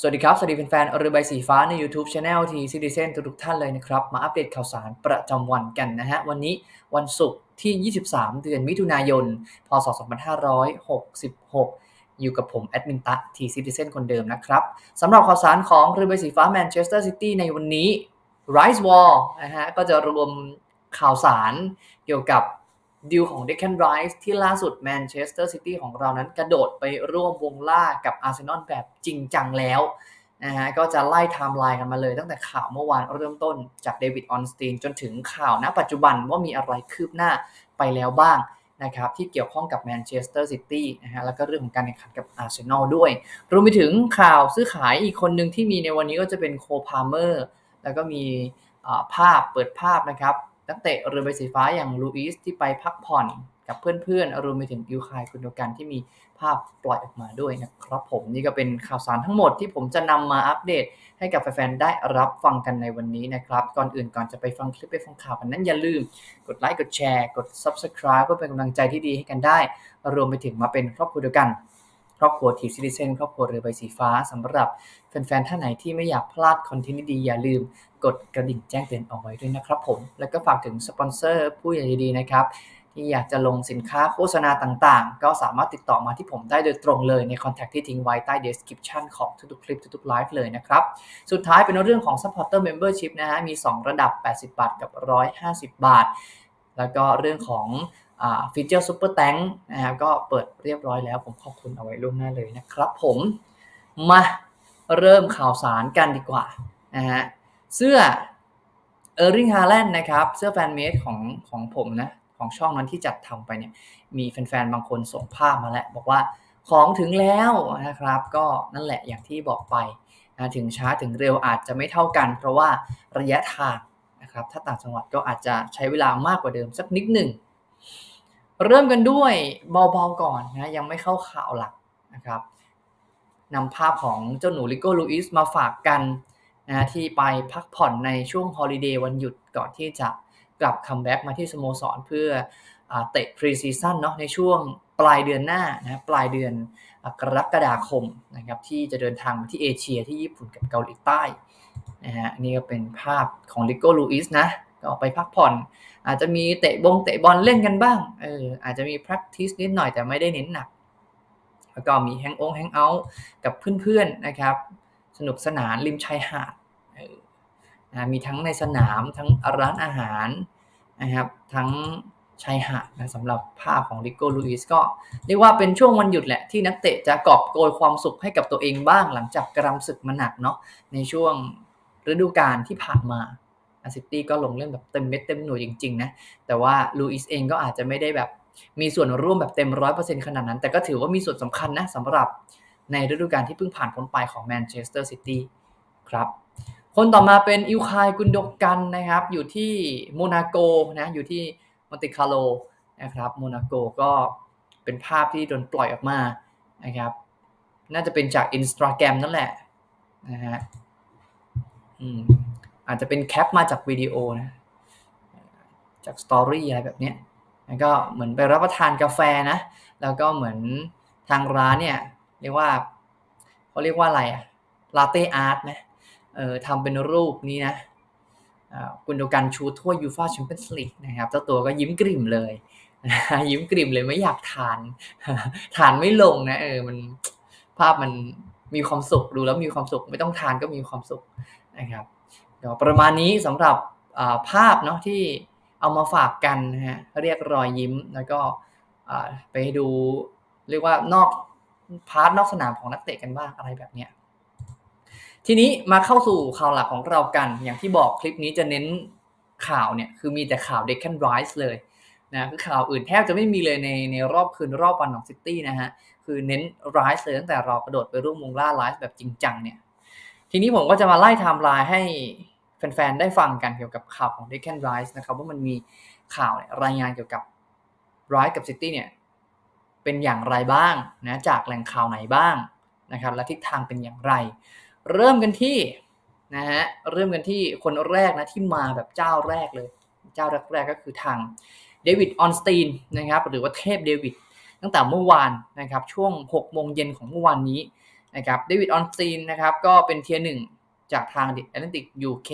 สวัสดีครับ สวัสดีแฟนๆเรือใบสีฟ้าใน YouTube Channel ทีซิติเซนทุกท่านเลยนะครับ มาอัปเดตข่าวสารประจำวันกันนะฮะ วันนี้วันศุกร์ที่ 23 เดือนมิถุนายน พศ 2566 อยู่กับผม แอดมินตะทีซิติเซนคนเดิมนะครับสำหรับข่าวสารของเรือใบสีฟ้าแมนเชสเตอร์ซิตี้ในวันนี้ Rise Wall นะฮะ ก็จะรวมข่าวสารเกี่ยวกับ ดีลของ Deccan Rise ที่ล่าสุดแมนเชสเตอร์ซิตี้ของเรานั้นกระโดดไปร่วมวงล่ากับอาร์เซนอลแบบจริงจังแล้วนะฮะก็จะไล่ไทม์ไลน์กันมาเลยตั้งแต่ข่าวเมื่อวานเริ่มต้นจากเดวิดออนสตีนจนถึงข่าวณปัจจุบันว่ามีอะไรคืบหน้าไปแล้วบ้างนะครับที่เกี่ยวข้องกับแมนเชสเตอร์ซิตี้นะฮะแล้วก็เรื่องของการแข่งขันกับอาร์เซนอลด้วย รวมไปถึงข่าวซื้อขายอีกคนหนึ่งที่มีในวันนี้ก็จะเป็นโคพาเมอร์แล้วก็มีภาพเปิดภาพนะครับ นักเตะเรือใบสีฟ้าอย่างลูอิสที่ไปพักผ่อนกับเพื่อนๆรวมไปถึงอิวคายคุณโดกันที่มีภาพปล่อยออกมาด้วยนะครับผมนี่ก็เป็นข่าวสารทั้งหมดที่ผมจะนำมาอัปเดต ให้กับแฟนๆได้รับฟังกันในวันนี้นะครับ ก่อนอื่นก่อนจะไปฟังคลิปไปฟังข่าวกันนั้นอย่าลืม กดไลค์กดแชร์ กด Subscribe เพื่อเป็นกำลังใจที่ดีให้กันได้ รวมไปถึงมาเป็นครอบครัวเดียวกัน ครอบครัวทีซิติเซนครอบครัวเรือใบสีฟ้าสำหรับแฟนๆท่านไหนที่ไม่อยากพลาดคอนเทนต์ดีๆอย่าลืมกดกระดิ่งแจ้งเตือนเอาไว้ด้วยนะครับผม แล้วก็ฝากถึงสปอนเซอร์ผู้ใหญ่ดีๆนะครับ ที่อยากจะลงสินค้าโฆษณาต่างๆ ก็สามารถติดต่อมาที่ผมได้โดยตรงเลยในคอนแทคที่ทิ้งไว้ใต้ description ของทุกๆคลิปทุกๆไลฟ์เลยนะครับ สุดท้ายเป็นเรื่องของ supporter membership นะฮะมี 2 ระดับ 80 บาทกับ 150 บาท แล้วก็เรื่องของ ฟีเจอร์ซูเปอร์แตงนะครับก็เปิดเรียบร้อยแล้ว ผมขอบคุณเอาไว้ล่วงหน้าเลยนะครับผมมาเริ่มข่าวสารกันดีกว่านะฮะเสื้อเออร์ริงฮาแลนด์นะครับ เสื้อแฟนเมดของของผมนะ ของช่องนั้นที่จัดทำไปเนี่ย มีแฟนๆ บางคนส่งภาพมาแล้ว บอกว่าของถึงแล้วนะครับ ก็นั่นแหละอย่างที่บอกไปนะถึงช้าถึงเร็วอาจจะไม่เท่ากัน เพราะว่าระยะทางนะครับ ถ้าต่างจังหวัดก็อาจจะใช้เวลามากกว่าเดิมสักนิดหนึ่ง เริ่มกันด้วยเบาๆก่อนนะยังไม่เข้าข่าวหลักนะครับนำภาพของเจ้าหนูลิโก้ลูอิสมาฝากกันนะที่ไปพักผ่อนในช่วงฮอลิเดย์วันหยุดก่อนที่จะกลับคัมแบ็กมาที่สโมสรเพื่ออเตะพรีซีซั่นเนาะในช่วงปลายเดือนหน้านะปลายเดือนกรกฎาคมนะครับที่จะเดินทางมาที่เอเชียที่ญี่ปุ่นกับเกาหลีใต้นะฮะนี่ก็เป็นภาพของลิโก้ลูอิสนะ ก็ออกไปพักผ่อน อาจจะมีเตะบงเตะบอลเล่นกันบ้างเอออาจจะมี practice นิดหน่อยแต่ไม่ได้เน้นหนัก แล้วก็มีแฮงองแฮงเอาท์กับเพื่อนๆนะครับ สนุกสนานริมชายหาดมีทั้งในสนามทั้งร้านอาหารนะครับทั้งชายหาดนะสำหรับภาพของลิโก้ลูอิสก็เรียกว่าเป็นช่วงวันหยุดแหละที่นักเตะจะกอบโกยความสุขให้กับตัวเองบ้างหลังจากกรำศึกมาหนักเนาะในช่วงฤดูกาลที่ผ่านมา อาซิตี้ก็ลงเล่นแบบเต็มเม็ดเต็มหน่วยจริงๆนะแต่ว่าลูอิสเองก็อาจจะไม่ได้แบบมีส่วนร่วมแบบเต็มร้อยเปอร์เซ็นต์ขนาดนั้น แต่ก็ถือว่ามีส่วนสำคัญนะสำหรับในฤดูกาลที่เพิ่งผ่านพ้นไปของแมนเชสเตอร์ซิตี้ครับคนต่อมาเป็นอิวคายกุนดกกันนะครับ อยู่ที่โมนาโกนะอยู่ที่มอนติคาโลนะครับโมนาโกก็เป็นภาพที่โดนปล่อยออกมานะครับ น่าจะเป็นจากอินสตาแกรมนั่นแหละนะฮะอืม อาจจะเป็นแคปมาจากวิดีโอนะจากสตอรี่อะไรแบบเนี้ยแล้วก็เหมือนไปรับประทานกาแฟนะ แล้วก็เหมือนทางร้านเนี่ยเรียกว่าเขาเรียกว่าอะไรอะลาเต้อาร์ตนะเออทำเป็นรูปนี้นะกุนโดกันชูถ้วยยูฟาแชมเปี้ยนส์ลีกนะครับเจ้าตัวก็ยิ้มกริ่มเลย ยิ้มกริ่มเลยไม่อยากทาน ทานไม่ลงนะเออมันภาพมันมีความสุขดูแล้วมีความสุขไม่ต้องทานก็มีความสุขนะครับ เดี๋ยวประมาณนี้สำหรับภาพเนาะที่เอามาฝากกันนะฮะเรียกรอยยิ้มแล้วก็ไปดูเรียกว่านอกพาร์ทนอกสนามของนักเตะกันบ้างอะไรแบบเนี้ยทีนี้มาเข้าสู่ข่าวหลักของเรากัน อย่างที่บอกคลิปนี้จะเน้นข่าวเนี่ยคือมีแต่ข่าวเด็กแคนไรส์เลยนะคือข่าวอื่นแทบจะไม่มีเลยในในรอบคืนรอบวันของซิตี้นะฮะคือเน้นไรส์เลยตั้งแต่เรากระโดดไปร่วมวงล่าไลฟ์แบบจริงจังเนี่ยทีนี้ผมก็จะมาไล่ไทม์ไลน์ให้ แฟนๆ ได้ฟังกันเกี่ยวกับข่าวของ Deccan Rise นะครับว่ามันมีข่าวรายงานเกี่ยวกับ Rise กับ City เนี่ยเป็นอย่างไรบ้างนะจากแหล่งข่าวไหนบ้างนะครับและทิศทางเป็นอย่างไร เริ่มกันที่นะฮะเริ่มกันที่คนแรกนะที่มาแบบเจ้าแรกเลย เจ้าแรกๆก็คือทางเดวิดออนสตีนนะครับหรือว่าเทพเดวิดตั้งแต่เมื่อวานนะครับช่วง6โมงเย็นของเมื่อวานนี้นะครับเดวิดออนซีนนะครับก็เป็นเทียร์หนึ่ง จากทาง The Atlantic UK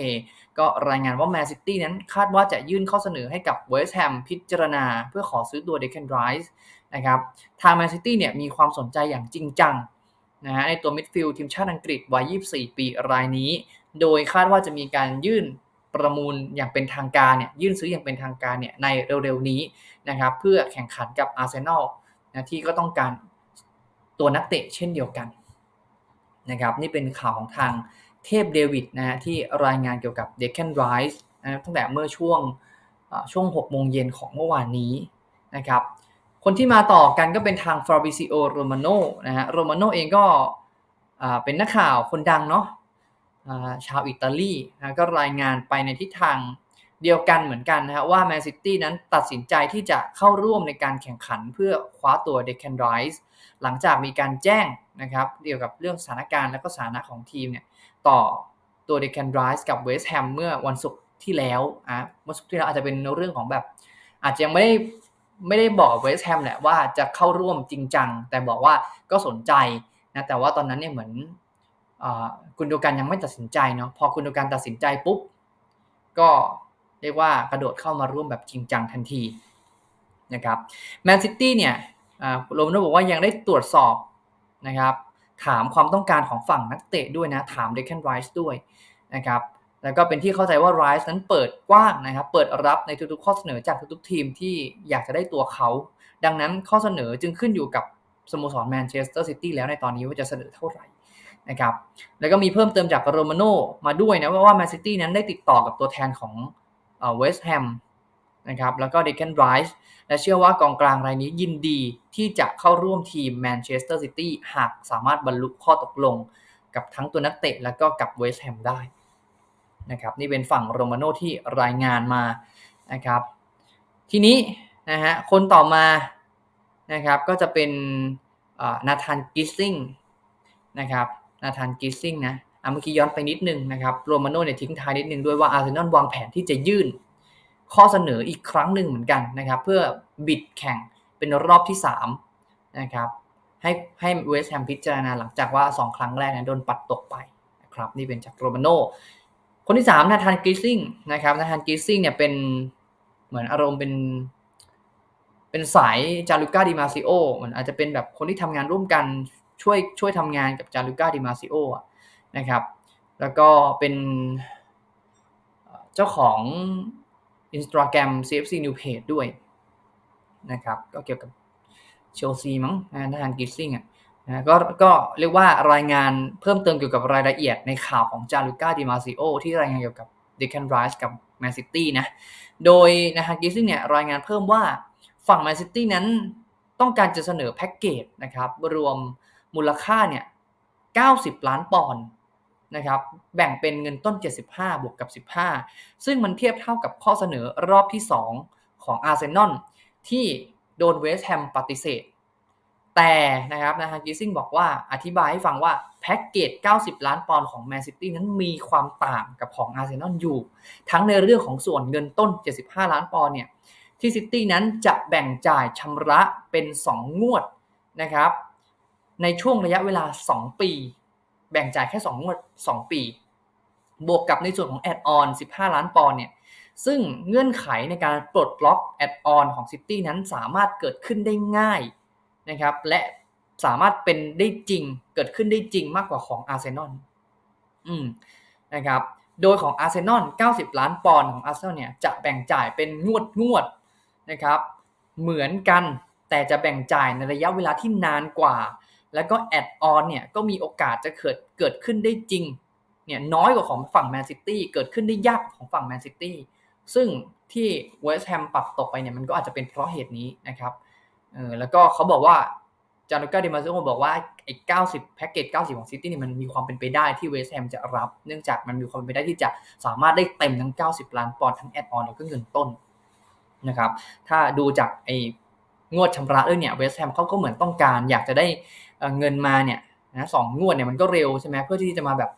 ก็รายงานว่าแมนซิตี้นั้นคาดว่าจะยื่นข้อเสนอให้กับเวสต์แฮมพิจารณา เพื่อขอซื้อตัวเดค a นไรส์นะครับทางแมนซิตี้เนี่ยมีความสนใจอย่างจริงจังนะฮะในตัวมิดฟิลด์ทีมชาติอังกฤษวัย 24 ปีรายนี้ โดยคาดว่าจะมีการยื่นประมูลอย่างเป็นทางการเนี่ยยื่นซื้ออย่างเป็นทางการเนี่ยในเร็วๆนี้นะครับเพื่อแข่งขันกับอาร์เซนอลนะที่ก็ต้องการตัวนักเตะเช่นเดียวกันนะครับนี่เป็นข่าวของทาง เทพเดวิดนะฮะที่รายงานเกี่ยวกับเดคแคนไรส์นะตั้งแต่เมื่อช่วงช่วง6โมงเย็นของเมื่อวานนี้นะครับคนที่มาต่อกันก็เป็นทางฟราบิซิโอโรมาโนนะฮะโรมาโนเองก็เป็นนักข่าวคนดังเนาะชาวอิตาลีนะก็รายงานไปในทิศทางเดียวกันเหมือนกันนะฮะว่าแมนซิตี้นั้นตัดสินใจที่จะเข้าร่วมในการแข่งขันเพื่อคว้าตัวเดคแคนไรส์หลังจากมีการแจ้งนะครับเกี่ยวกับเรื่องสถานการณ์และก็สถานะของทีมเนี่ย ต่อตัวเดคแคนไรส์กับเวสต์แฮมเมื่อวันศุกร์ที่แล้วอะวันศุกร์ที่แล้วอาจจะเป็นเรื่องของแบบ อาจจะยังไม่ได้ไม่ได้บอกเวสต์แฮมแหละว่าจะเข้าร่วมจริงจัง แต่บอกว่าก็สนใจนะแต่ว่าตอนนั้นเนี่ยเหมือนคุณดูกันยังไม่ตัดสินใจเนาะพอคุณดูกันตัดสินใจปุ๊บ ก็เรียกว่ากระโดดเข้ามาร่วมแบบจริงจังทันทีนะครับแมนซิตี้เนี่ยโรมโนบอกว่ายังได้ตรวจสอบนะครับ ถามความต้องการของฝั่งนักเตะด้วยนะ ถามเดคแคนไรส์ด้วยนะครับ แล้วก็เป็นที่เข้าใจว่าไรส์นั้นเปิดกว้างนะครับ เปิดรับในทุกๆข้อเสนอจากทุกๆทีมที่อยากจะได้ตัวเขา ดังนั้นข้อเสนอจึงขึ้นอยู่กับสโมสรแมนเชสเตอร์ซิตี้แล้วในตอนนี้ว่าจะเสนอเท่าไหร่นะครับ แล้วก็มีเพิ่มเติมจากโรมาโนมาด้วยนะว่าแมนซิตี้นั้นได้ติดต่อกับตัวแทนของเวสต์แฮม นะครับแล้วก็เดคแคนไรส์และเชื่อว่ากองกลางรายนี้ยินดีที่จะเข้าร่วมทีมแมนเชสเตอร์ซิตี้หากสามารถบรรลุข้อตกลงกับทั้งตัวนักเตะและก็กับเวสต์แฮมได้นะครับนี่เป็นฝั่งโรมาโนที่รายงานมานะครับ ทีนี้นะฮะคนต่อมานะครับก็จะเป็นนาธานกิสซิงนะครับนาธานกิสซิงนะเมื่อกี้ย้อนไปนิดนึงนะครับโรมาโนเนี่ยทิ้งท้ายนิดนึงด้วยว่าอาร์เซนอลวางแผนที่จะยื่น ข้อเสนออีกครั้งหนึ่งเหมือนกันนะครับ เพื่อบิดแข่งเป็นรอบที่3นะครับให้ให้เวสต์แฮมพิจารณาหลังจากว่า 2 ครั้งแรกนั้นโดนปัดตกไปนะครับนี่เป็นจากโรมาโนคนที่3นาธานกิสซิงนะครับนาธานกิสซิงเนี่ยเป็นเหมือนอารมณ์เป็นเป็นสายจารุก้าดิมาซิโอเหมือนอาจจะเป็นแบบคนที่ทำงานร่วมกันช่วยช่วยทำงานกับจารุก้าดิมาซิโอนะครับ แล้วก็เป็นเจ้าของ Instagram CFC New Page ด้วยนะครับก็เกี่ยวกับเชลซีมั้งนะทางกิสซิงอะนะก็ก็เรียกว่ารายงานเพิ่มเติมเกี่ยวกับรายละเอียดในข่าวของจารุก้าดิมาซิโอที่รายงานเกี่ยวกับเดคันไรส์กับแมนซิตี้นะ โดยนะฮะกิสซิงเนี่ยรายงานเพิ่มว่าฝั่งแมนซิตี้นั้นต้องการจะเสนอแพ็กเกจนะครับรวมมูลค่าเนี่ย 90 ล้านปอนด์ นะครับแบ่งเป็นเงินต้น 75 บวกกับ 15 ซึ่งมันเทียบเท่ากับข้อเสนอรอบที่ 2 ของอาร์เซนอลที่โดนเวสต์แฮมปฏิเสธ แต่นะครับนะฮะกิซิงบอกว่าอธิบายให้ฟังว่าแพ็กเกจ 90 ล้านปอนด์ของแมนซิตี้นั้นมีความต่างกับของอาร์เซนอลอยู่ ทั้งในเรื่องของส่วนเงินต้น 75 ล้านปอนด์เนี่ยที่ซิตี้นั้นจะแบ่งจ่ายชำระเป็น 2 งวดนะครับในช่วงระยะเวลา 2 ปี แบ่งจ่ายแค่2งวด 2 ปี บวกกับในส่วนของแอดออน15 ล้านปอนด์เนี่ยซึ่งเงื่อนไขในการปลดล็อกแอดออนของซิตี้นั้นสามารถเกิดขึ้นได้ง่ายนะครับและสามารถเป็นได้จริงเกิดขึ้นได้จริงมากกว่าของอาร์เซนอลอืมนะครับโดยของอาร์เซนอล90 ล้านปอนด์ของอาร์เซนอลเนี่ยจะแบ่งจ่ายเป็นงวดงวดนะครับเหมือนกันแต่จะแบ่งจ่ายในระยะเวลาที่นานกว่า แล้วก็แอดออนเนี่ยก็มีโอกาสจะเกิดเกิดขึ้นได้จริงเนี่ยน้อยกว่าของฝั่งแมนซิตี้เกิดขึ้นได้ยากของฝั่งแมนซิตี้ซึ่งที่เวสต์แฮมปรับตกไปเนี่ยมันก็อาจจะเป็นเพราะเหตุนี้นะครับเออแล้วก็เขาบอกว่าจารุก้าเดมาซิโอบอกว่าไอ้90แพ็กเกจ90ของซิตี้นี่มันมีความเป็นไปได้ที่เวสต์แฮมจะรับ เนื่องจากมันมีความเป็นไปได้ที่จะสามารถได้เต็มทั้ง90ล้านปอนด์ทั้งแอดออนแล้วก็เงินต้นนะครับถ้าดูจากไอ้งวดชำระด้วยเนี่ยเวสต์แฮมเขาก็เหมือนต้องการ อยากจะได้ เงินมาเนี่ยนะสองงวดเนี่ยมันก็เร็วใช่ไหมเพื่อที่จะมาแบบ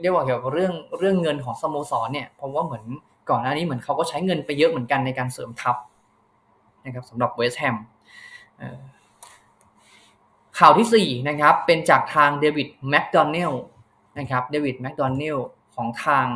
เรียกว่าเกี่ยวกับเรื่องเรื่องเงินของสโมสรเนี่ยผมว่าเหมือนก่อนหน้านี้เหมือนเขาก็ใช้เงินไปเยอะเหมือนกันในการเสริมทัพนะครับสำหรับเวสต์แฮมข่าวที่ 4 นะครับ เป็นจากทางเดวิดแมคโดนัลนะครับเดวิดแมคโดนัลของทาง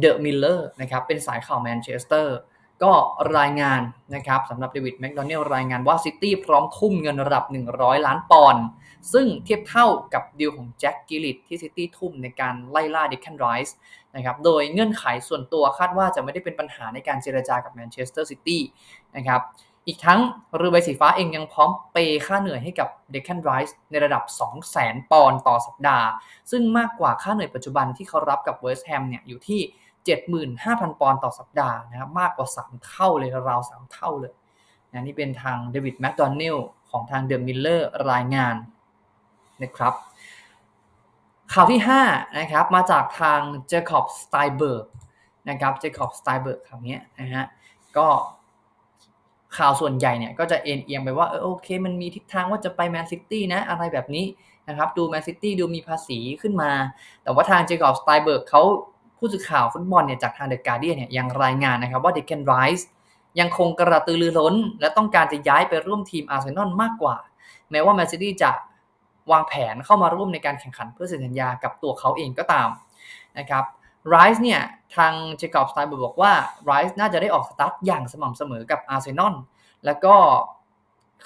เดอะมิลเลอร์นะครับเป็นสายข่าวแมนเชสเตอร์ ก็รายงานนะครับสำหรับเดวิดแมคโดนัลรายงานว่าซิตี้พร้อมทุ่มเงินระดับ 100 ล้านปอนด์ซึ่งเทียบเท่ากับดีลของแจ็คกิลิตที่ซิตี้ทุ่มในการไล่ล่าเดคแคนไรส์นะครับโดยเงื่อนไขส่วนตัวคาดว่าจะไม่ได้เป็นปัญหาในการเจรจากับแมนเชสเตอร์ซิตี้นะครับอีกทั้งเรือใบสีฟ้าเองยังพร้อมเปย์ค่าเหนื่อยให้กับเดคแคนไรส์ในระดับ 200,000 ปอนด์ต่อสัปดาห์ ซึ่งมากกว่าค่าเหนื่อยปัจจุบันที่เขารับกับเวสต์แฮมเนี่ยอยู่ที่ 75,000 ปอนด์ต่อสัปดาห์นะครับมากกว่า 3 เท่าเลยราว 3 เท่าเลยนะนี่เป็นทางเดวิดแมคโดนัลของทางเดอะมิลเลอร์รายงานนะครับข่าวที่5นะครับมาจากทางเจคอบสไตเบิร์กนะครับเจคอบสไตเบิร์กคำนี้นะฮะก็ข่าวส่วนใหญ่เนี่ยก็จะเอ็นเอียงไปว่าเออโอเค มันมีทิศทางว่าจะไปแมนซิตี้นะอะไรแบบนี้นะครับดูแมนซิตี้ดูมีภาษีขึ้นมา แต่ว่าทางเจคอบสไตเบิร์กเขา ผู้สื่อข่าวฟุตบอลเนี่ยจากทางเดอะการ์เดียนเนี่ยยังรายงานนะครับว่าเดคเคนไรส์ยังคงกระตือรือร้น และต้องการจะย้ายไปร่วมทีมอาร์เซนอลมากกว่า แม้ว่าแมนซิตี้จะวางแผนเข้ามาร่วมในการแข่งขันเพื่อเซ็นสัญญากับตัวเขาเองก็ตามนะครับไรส์เนี่ยทางเจคอบสไตเบิร์บอกว่าไรส์น่าจะได้ออกสตาร์ทอย่างสม่ำเสมอกับอาร์เซนอลแล้วก็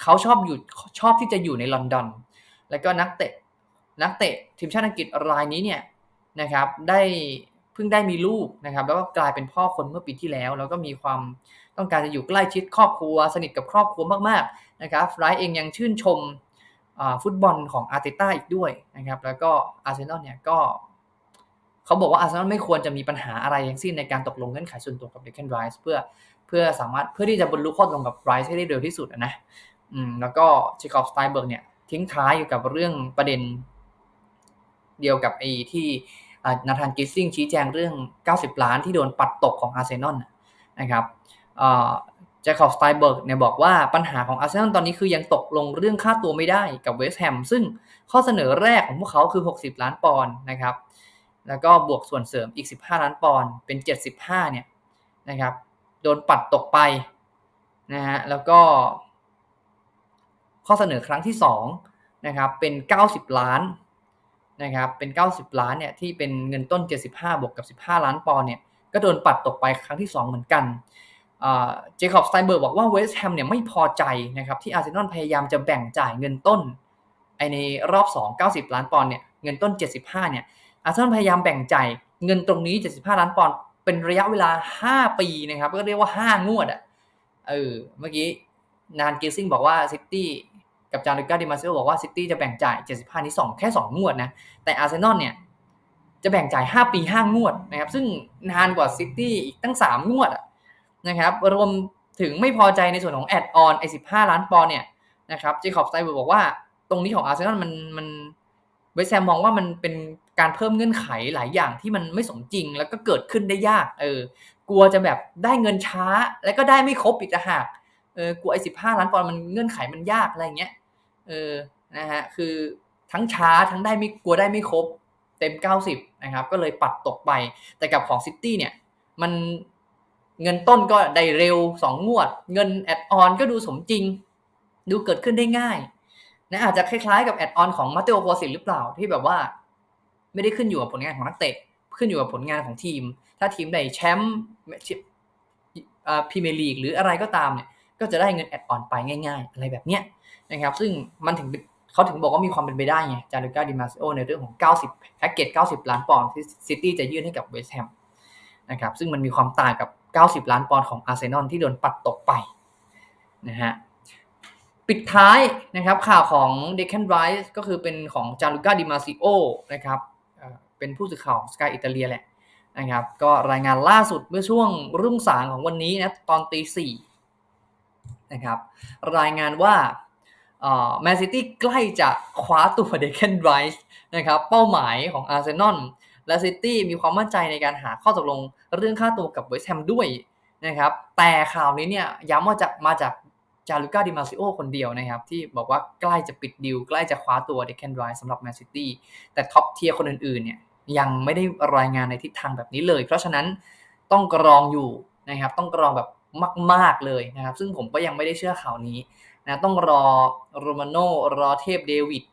เขาชอบอยู่ชอบที่จะอยู่ในลอนดอน แล้วก็นักเตะนักเตะทีมชาติอังกฤษรายนี้เนี่ยนะครับได้ พิ่งได้มีลูกนะครับ แล้วก็กลายเป็นพ่อคนเมื่อปีที่แล้ว แล้วก็มีความต้องการจะอยู่ใกล้ชิดครอบครัว สนิทกับครอบครัวมากๆนะครับไรเองยังชื่นชมฟุตบอลของอาร์เตต้าอีกด้วยนะครับ แล้วก็อาร์เซนอลเนี่ยก็เขาบอกว่าอาร์เซนอลไม่ควรจะมีปัญหาอะไรทั้งสิ้นในการตกลงเงื่อนไขส่วนตัวกับเดคเคนไรส์เพื่อเพื่อสามารถเพื่อที่จะบรรลุข้อตกลงกับไรส์ให้ได้เร็วที่สุดนะอืมแล้วก็เชคอฟสไตเบิร์กเนี่ยทิ้งท้ายอยู่กับเรื่องประเด็นเดียวกับไอ้ที่ นาธานกิสซิงชี้แจงเรื่อง 90 ล้านที่โดนปัดตกของอาร์เซนอลนะครับเจคอบสไตเบิร์กเนี่ยบอกว่าปัญหาของอาร์เซนอลตอนนี้คือยังตกลงเรื่องค่าตัวไม่ได้กับเวสต์แฮมซึ่งข้อเสนอแรกของพวกเขาคือ 60 ล้านปอนด์นะครับ แล้วก็บวกส่วนเสริมอีก 15 ล้านปอนด์เป็น 75 เนี่ยนะครับ โดนปัดตกไปนะฮะแล้วก็ ข้อเสนอครั้งที่2นะครับเป็น 90 ล้าน นะครับเป็น 90 ล้านเนี่ยที่เป็นเงินต้น 75 บวกกับ 15 ล้านปอนด์เนี่ยก็โดนปัดตกไปครั้งที่ 2 เหมือนกันเจคอบสไตนเบิร์กบอกว่าเวสต์แฮมเนี่ยไม่พอใจนะครับที่อาร์เซนอลพยายามจะแบ่งจ่ายเงินต้นไอในรอบ 2 90 ล้านปอนด์เนี่ยเงินต้น 75 เนี่ยอาร์เซนอลพยายามแบ่งจ่ายเงินตรงนี้ 75 ล้านปอนด์เป็นระยะเวลา 5 ปีนะครับก็เรียกว่า 5 งวดอะเออเมื่อกี้นานกิลซิงบอกว่าซิตี้ กับจารุก้าดิมาเซิโอบอกว่าซิตี้จะแบ่งจ่าย 75 นี้ 2 แค่ 2 งวดนะ แต่อาร์เซนอลเนี่ย จะแบ่งจ่าย 5 ปี 5 งวดนะครับ ซึ่งนานกว่าซิตี้อีกตั้ง 3 งวดนะครับ รวมถึงไม่พอใจในส่วนของแอดออนไอ้สิล้านปอนเนี่ยนะครับเจคอบสไตเบิร์บอกว่าตรงนี้ของอาร์เซนอลมันมันเวสแซมมองว่ามันเป็นการเพิ่มเงื่อนไขหลายอย่างที่มันไม่สมจริงแล้วก็เกิดขึ้นได้ยาก เออ กลัวจะแบบได้เงินช้าแล้วก็ได้ไม่ครบอีกต่างหากเออกลัวไอ้สิบห้าล้านปอนด์มันเงื่อนไขมันยากอะไรเงี้ย เออนะฮะคือทั้งช้าทั้งได้ไม่กลัวได้ไม่ครบเต็ม 90 นะครับ ก็เลยปัดตกไป แต่กับของซิตี้เนี่ย มันเงินต้นก็ได้เร็วสองงวด เงินแอดออนก็ดูสมจริง ดูเกิดขึ้นได้ง่ายนะอาจจะคล้ายๆกับแอดออนของมาเตโอโคสิหรือเปล่าที่แบบว่า ไม่ได้ขึ้นอยู่กับผลงานของนักเตะ ขึ้นอยู่กับผลงานของทีม ถ้าทีมได้แชมป์พรีเมียร์ลีกหรืออะไรก็ตามเนี่ย ก็จะได้เงินแอดออนไปง่าย ๆ อะไรแบบเนี้ย นะครับซึ่งมันถึงเขาถึงบอกว่ามีความเป็นไปได้ไงจารุก้าดิมาซิโอในเรื่องของ 90 แพ็กเกจ 90 ล้านปอนด์ที่ซิตี้จะยื่นให้กับเวสต์แฮมนะครับซึ่งมันมีความต่างกับ 90 ล้านปอนด์ของอาร์เซนอลที่โดนปัดตกไปนะฮะปิดท้ายนะครับข่าวของเดคันไรส์ก็คือเป็นของจารุก้าดิมาซิโอนะครับเป็นผู้สื่อข่าวสกายอิตาเลียแหละนะครับก็รายงานล่าสุดเมื่อช่วงรุ่งสางของวันนี้นะตอนตีสี่นะครับรายงานว่า แมนซิตี้ใกล้จะคว้าตัวเดคันไรส์นะครับเป้าหมายของอาร์เซนอลและซิตี้มีความมั่นใจในการหาข้อตกลงเรื่องค่าตัวกับเวสต์แฮมด้วยนะครับแต่ข่าวนี้เนี่ยย้ำว่าจะมาจากจารุก้าดิมาซิโอคนเดียวนะครับที่บอกว่าใกล้จะปิดดิวใกล้จะคว้าตัวเดคแคนไรส์สำหรับแมนซิตี้แต่ท็อปเทียร์คนอื่นๆเนี่ยยังไม่ได้รายงานในทิศทางแบบนี้เลย เพราะฉะนั้นต้องกรองอยู่นะครับต้องกรองแบบมาก ๆเลยนะครับซึ่งผมก็ยังไม่ได้เชื่อข่าวนี้ นะต้องรอโรมาโนรอเทพเดวิด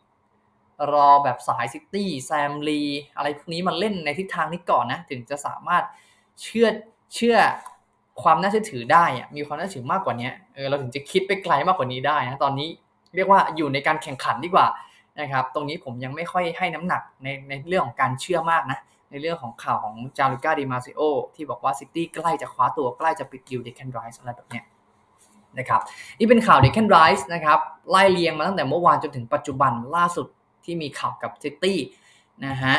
รอแบบสายซิตี้แซมลีอะไรพวกนี้มาเล่นในทิศทางนี้ก่อนนะถึงจะสามารถเชื่อเชื่อความน่าเชื่อถือได้อะมีความน่าเชื่อถือมากกว่านี้เออเราถึงจะคิดไปไกลมากกว่านี้ได้นะตอนนี้เรียกว่าอยู่ในการแข่งขันดีกว่านะครับ ตรงนี้ผมยังไม่ค่อยให้น้ำหนักในในเรื่องของการเชื่อมากนะในเรื่องของข่าวของจารุก้าดิมาซิโอที่บอกว่าซิตี้ใกล้จะคว้าตัวใกล้จะปิดดิวเดคแคนไรส์อะไรแบบเนี้ย นะครับนี่เป็นข่าวเดคแคนไรส์นะครับไล่เรียงมาตั้งแต่เมื่อวานจนถึงปัจจุบันล่าสุดที่มีข่าวกับซิตี้นะฮะ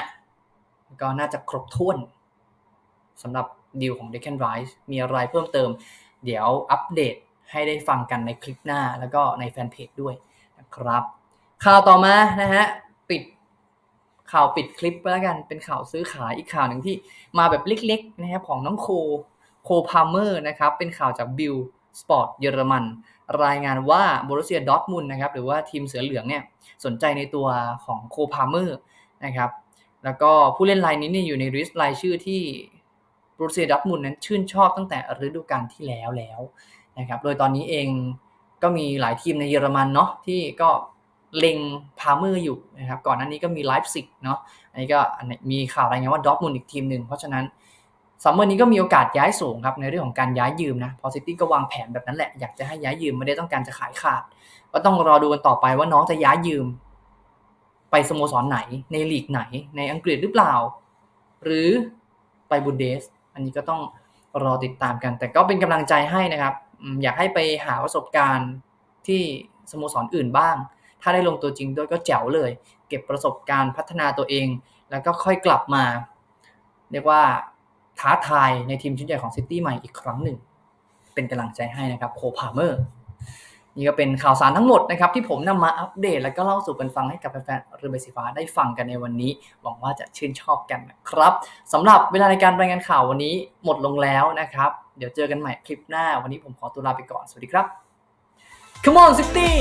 ก็น่าจะครบถ้วนสำหรับดีลของ Deccan Rise มีอะไรเพิ่มเติม เดี๋ยวอัปเดตให้ได้ฟังกันในคลิปหน้าแล้วก็ในแฟนเพจด้วยนะครับ ข่าวต่อมานะฮะปิดข่าวปิดคลิปไปแล้วกันเป็นข่าวซื้อขายอีกข่าวหนึ่งที่มาแบบเล็กๆนะครับของน้องโคโคพาเมอร์นะครับเป็นข่าวจากบิล สปอร์ตเยอรมัน รายงานว่าบรูเซียดอทมุนนะครับหรือว่าทีมเสือเหลืองเนี่ยสนใจในตัวของโคพาเมอร์นะครับแล้วก็ผู้เล่นรายนี้เนี่ยอยู่ในริสต์รายชื่อที่บรูเซียดอทมุนนั้นชื่นชอบตั้งแต่ฤดูกาลที่แล้วแล้วนะครับโดยตอนนี้เองก็มีหลายทีมในเยอรมันเนาะที่ก็เล็งพาเมอร์อยู่นะครับก่อนหน้านี้ก็มีไลฟ์ซิกเนาะอันนี้ก็มีข่าวรายงานว่าดอทมุนอีกทีมหนึ่งเพราะฉะนั้น ซัมเมอร์นี้ก็มีโอกาสย้ายสูงครับในเรื่องของการย้ายยืมนะพอซิตี้ก็วางแผนแบบนั้นแหละอยากจะให้ย้ายยืมไม่ได้ต้องการจะขายขาด ก็ต้องรอดูกันต่อไปว่าน้องจะย้ายยืม ไปสโมสรไหนในลีกไหน ในอังกฤษหรือเปล่า หรือไปบุนเดส อันนี้ก็ต้องรอติดตามกัน แต่ก็เป็นกำลังใจให้นะครับ อยากให้ไปหาประสบการณ์ที่สโมสรอื่นบ้าง ถ้าได้ลงตัวจริงด้วยก็แจ๋วเลย เก็บประสบการณ์พัฒนาตัวเอง แล้วก็ค่อยกลับมา เรียกว่า ท้าทายในทีมชุดใหญ่ของซิตี้ใหม่อีกครั้งหนึ่ง เป็นกำลังใจให้นะครับโคพาเมอร์นี่ก็เป็นข่าวสารทั้งหมดนะครับที่ผมนำมาอัปเดต แล้วก็เล่าสู่กันฟังให้กับแฟนๆเรือใบสีฟ้าได้ฟังกันในวันนี้ หวังว่าจะชื่นชอบกันนะครับสำหรับเวลาในการรายงานข่าววันนี้หมดลงแล้วนะครับ เดี๋ยวเจอกันใหม่คลิปหน้า วันนี้ผมขอตัวลาไปก่อน สวัสดีครับ Come on City